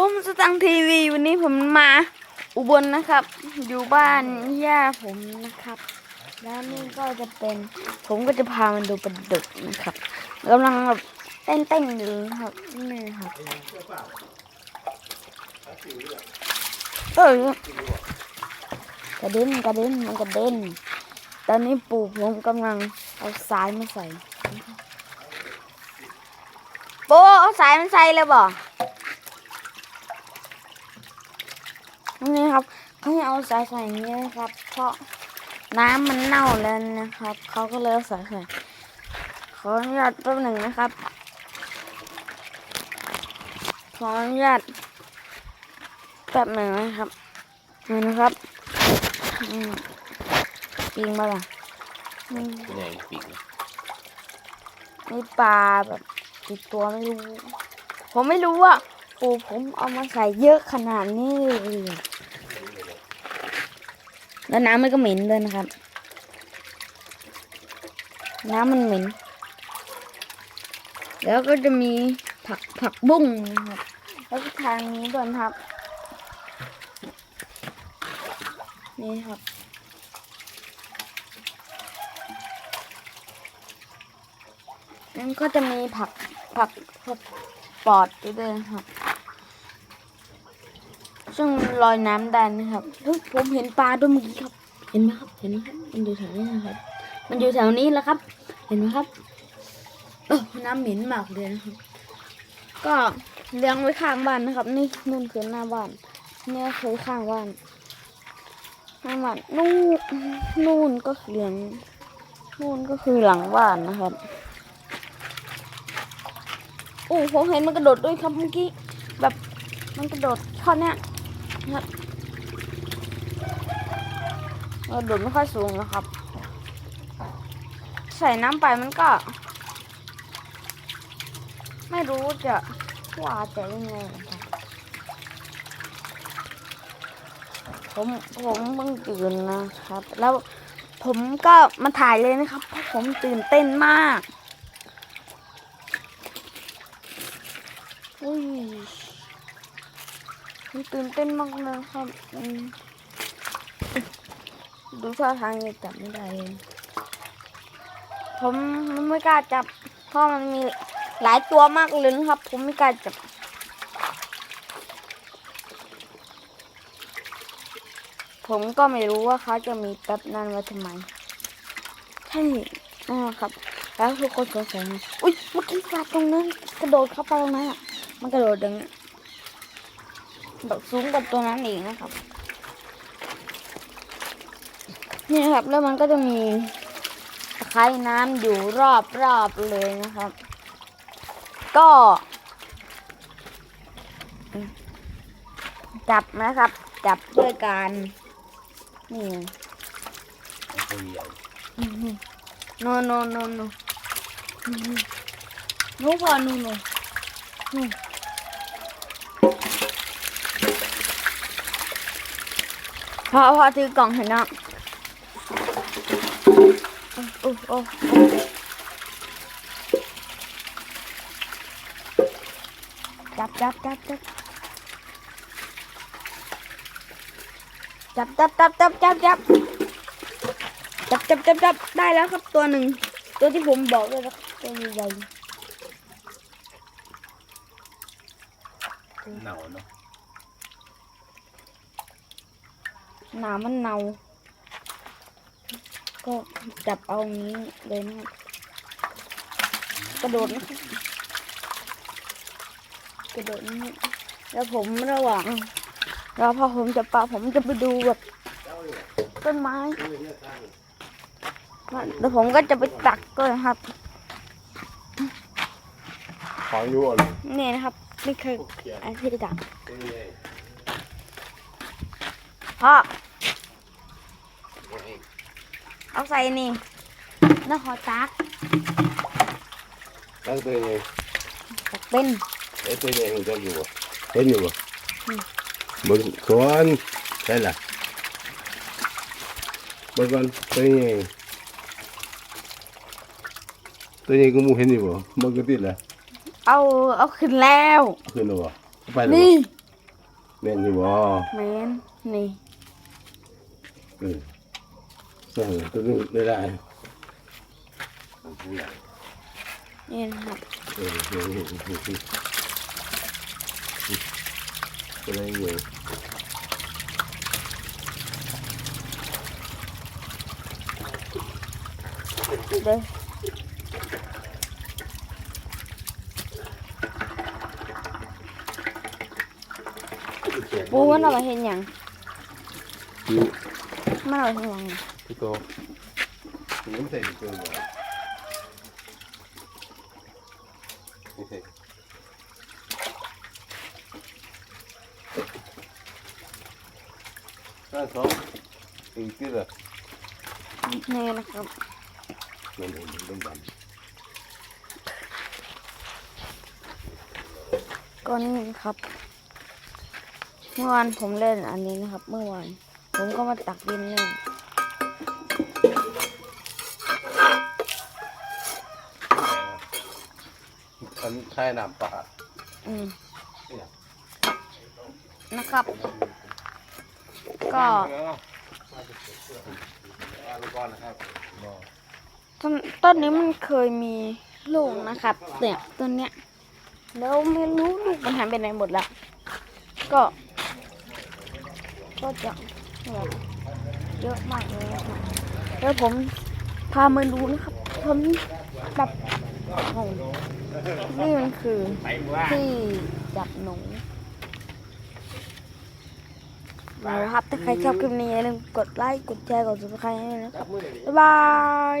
ผมสตังทีวีวันนี้ผมมาอุบลนะครับ อยู่บ้านย่าผมนะครับ แล้วนี่ก็จะเป็นผมก็จะพามันดูปลาดุกนะครับกำลังแบบเต้นเต้นๆอยู่ครับนี่ครับเออกระเด็นกระเด็นมันกระเด็นตอนนี้ปู่ผมกำลังเอาสายมาใส่ปู่เอาสายมาใส่เลยบ่ นี่ครับเขาให้เอาสายใส่อย่างนี้นะครับ เพราะน้ำมันเน่าแล้วนะครับเขาก็เลยเอาสายใส่ขออนุญาตแป๊บหนึ่งนะครับขออนุญาตแป๊บหนึ่งนะครับนี่นะครับอืมปิงมาล่ะอืมที่ไหนปีกนะนี่ปลาแบบติดตัวไม่รู้ ผมไม่รู้ว่าปูผมเอามาใส่เยอะขนาดนี้เลย แล้วน้ำมันก็เหม็นด้วยนะครับ น้ำมันเหม็น แล้วก็จะมีผักผักบุ้งนะครับ แล้วก็ทางนี้ด้วยนครับ นี่ครับนั่นก็จะมีผักผักผักปอดอยู่ด้วยครับ ซึ่งลอยน้ำได้นะครับเฮ้ยผมเห็นปลาด้วยเมื่อกี้ครับ เห็นไหมครับ เห็นไหมครับ มันอยู่แถวนี้นะครับ มันอยู่แถวนี้แหล้วครับ เห็นไหมครับเออน้ำเหม็นมากเลยนะครับ ก็เลี้ยงไว้ข้างบ้านนะครับ นี่นู่นคือหน้าบ้านเนี่ยคือข้างบ้านข้างบ้านนู่นนู่นก็คือเลี้ยงนู่นก็คือหลังบ้านนะครับโอ้ผมเห็นมันกระโดดด้วยครับเมื่อกี้แบบมันกระโดดข้อเนี้ยนะ ครับกระโดดไม่ค่อยสูงนะครับ ใส่น้ำไปมันก็ ไม่รู้จะว่าจะยังไงนะครับผมผมเพิ่งตื่นนะครับ แล้วผมก็มาถ่ายเลยนะครับ เพราะผมตื่นเต้นมากอุ้ย ตื่นเต้นมากเลยครับดูท่าทางยังจับไม่ได้ผมไม่กล้าจับ เพราะมันมีหลายตัวมากเลยนะครับ ผมไม่กล้าจับผมก็ไม่รู้ว่าเขาจะมีแป๊บนั้นไว้ทำไมใช่นะครับ แล้วทุกคนสงสัยไหมอุ้ยเมื่อกี้ปลาตรงนั้นกระโดดเข้าไปตรงนั้นอะ มันกระโดดดังนี้ แบบสูงกว่าตัวนั้นอีกนะครับ นี่นะครับ แล้วมันก็จะมีตะไคร้น้ำอยู่รอบรอบๆเลยนะครับ ก็จับนะครับ จับด้วยการนี่โนโนโนโนโนพอโนโนนู่นพ อพอถือกล่องเห็นนะโอ้โอ้โอ้จับจับจับจับจับจับจับจับจับจับจับจับจับจับได้แล้วครับตัวหนึ่งตัวที่ผมบอกเลยนะครับตัวใหญ่เน่าเนาะ ๆห นามันเนา ก็จับเอาอย่างนี้เลยนะครับกระโดดนะครับกระโดดนี่แล้วผมระหว่างแล้วพอผมจะปลาผมจะไปดูแบบต้นไม้แล้วผมก็จะไปตักก็นะครับ ของอยู่อะนี่นะครับนี่คืออันที่ตักพ่อเอา ใส่นี่ แล้วขอตักตั้งตัวใหญ่ตักเป็นไอ้ตัวใหญ่มันจะอยู่บ่เห็นอยู่บ่อืมเบิ่งก่อนใช่ล่ะเบิ่งก่อนตัวใหญ่ตัวใหญ่กูมูเห็นอยู่บ่เบิ่งก็ติดล่ะเอาเอาขึ้นแล้วขึ้นแล้วบ่ไปแล้วบ่นี่ม่นอยู่บ่แมนนี่เออ สั่งตัวนี้ได้ได้นี่นะครับเออเออเออเออเอออะไรอยู่เด้อปูมันเอาไปเห็นหยังอยู่มันเอาไปเห็นหยัง นี่ที่โตนี่ไม่ใส่ตัวบ่ไม่ใส่ถ้าสองอีกทีละนี่นะครับมันเห็นมันดำก็นี่ครับ เมื่อวานผมเล่นอันนี้นะครับ เมื่อวาน ผมก็มาตักดินเล่น อันท้ายน้ำปลาอืมเนี่ยนะครับ ก็ก่อนนะครับต้นต้นนี้มันเคยมีลูกนะครับเนี่ยต้นเนี้ยแล้วไม่รู้ลูกมันหายไปไหนหมดแล้วก็ ก็จะแบบเยอะมากเลยนะครับแล้วผมพามาดูนะครับผมแบบ งงนี่มันคือที่จับหนูมาครับถ้าใครชอบคลิปนี้อย่าลืมกดไลค์ กดแชร์ กด subscribe ให้นะครับ บ๊ายบาย